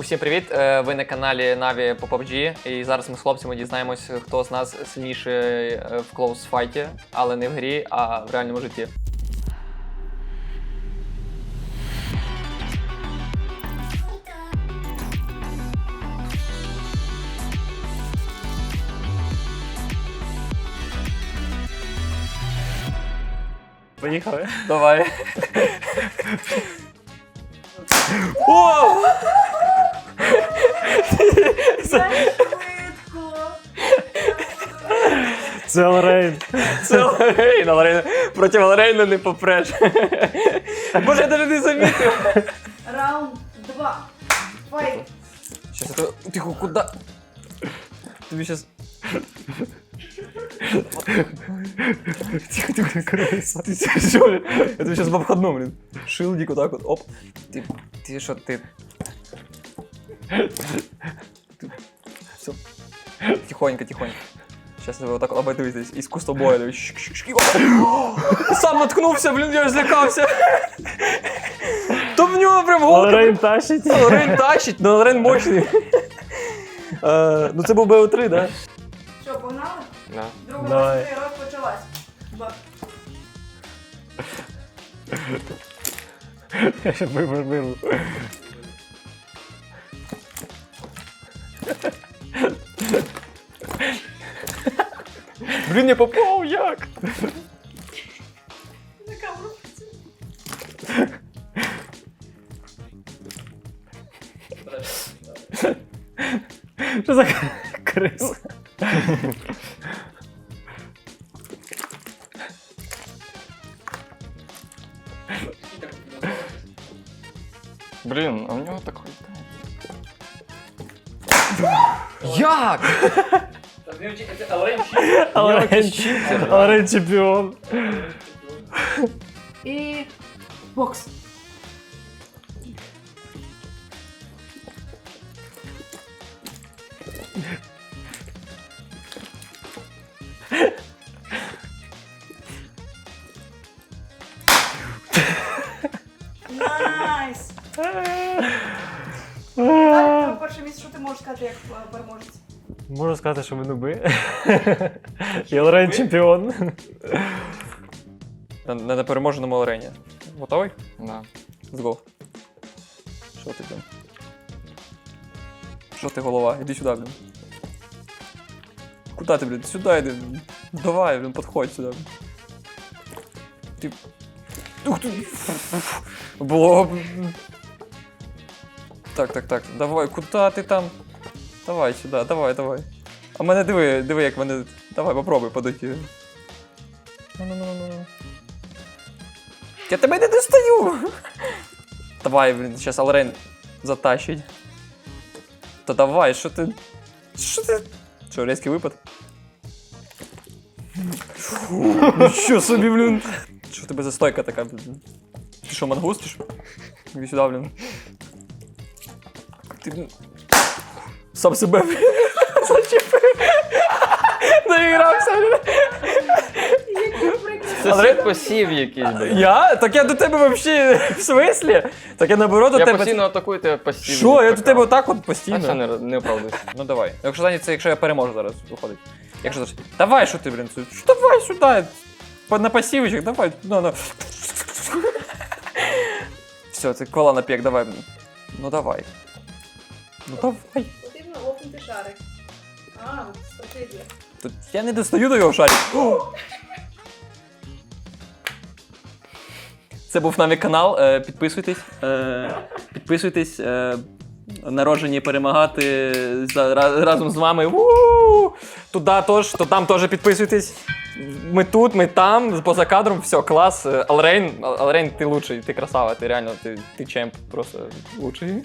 Усім привіт! Е, Ви на каналі Наві по PUBG. І зараз ми з хлопцями дізнаємось, хто з нас сильніший е, в клоус-файті, але не в грі, а в реальному житті. Поїхали. Давай. О! Це Лорейн. Це Лорейн, Лорейн проти Лорейна не попреш. Боже, я навіть не замітив. Раунд два. Файт. Щас это... Тихо, куда? Тобі щас... Тихо, тихо, крыса. Ти це що, блін? Я тобі щас в обходну, блін. Шилдик вот так вот, оп. Ти, ти що, ти... Все. Тихонько, тихонько. Сейчас я вот так вот обойду здесь. Искусство боя. Сам наткнувся, блін, я ж злякався. То в нього прям голка. Лорейн тащить. Лорен тащить, но Лорен мощний. Е, Ну це був БО3, да? Що, погнали? Да. Друга Давай. гра розпочалась. Ба. Я ще вибор беру. Блін, не попав, як? На камеру. Що за криса? Блін, а в нього такий. Як? Лорейн чемпіон. І бокс. Найс! Місце, що ти можеш сказати як е, переможець? Можу сказати, що ми нуби. І Лорейн чемпіон. На, на непереможеному Лорені. Готовий? Да. Let's go. Що ти там? Що ти голова? Іди сюди, блін. Куда ти, блін? Сюди йди. Давай, блін, підходь сюди. Ти. Ух ти! Було. Так, так, так. Давай, куди ти там? Давай сюди, давай, давай. А мене диви, диви, як мене. Давай, попробуй подойти. Я тебе не достаю. Давай, блін, зараз Алрейн затащить. Та давай, що ти. Що ти. Що, різкий випад? Що собі, блін? Що в тебе за стойка така, блін? Ти що, мангуст? Іди блін. Ти, Сам себе, зачепив. Доігрався. Це світ посів якийсь. Я? Так я до тебе взагалі в смислі? Так я наоборот до Я тебе. постійно атакую тебе постійно. Що? Я до тебе отак от А все постійно. не, не оправдуйся. Ну давай. Якщо Дані, це якщо я переможу зараз виходить. Якщо зараз. Давай, що ти, блін, це- що давай сюди. По- На пасівочок, давай. Ну, ну. Все, це кола на пік, давай. Ну давай. Ну давай. Потрібно лопнути шарик. А, стратегія. Тут я не достаю до його шарів. Це був Наві канал. Е, Підписуйтесь. Е, Підписуйтесь. е, Народжені перемагати разом з вами. У-у-у! Туди теж, то там теж підписуйтесь. Ми тут, ми там, поза кадром, все, клас. Алрейн, Алрейн, ти лучший, ти красава, ти реально, ти, ти чемп, просто лучший.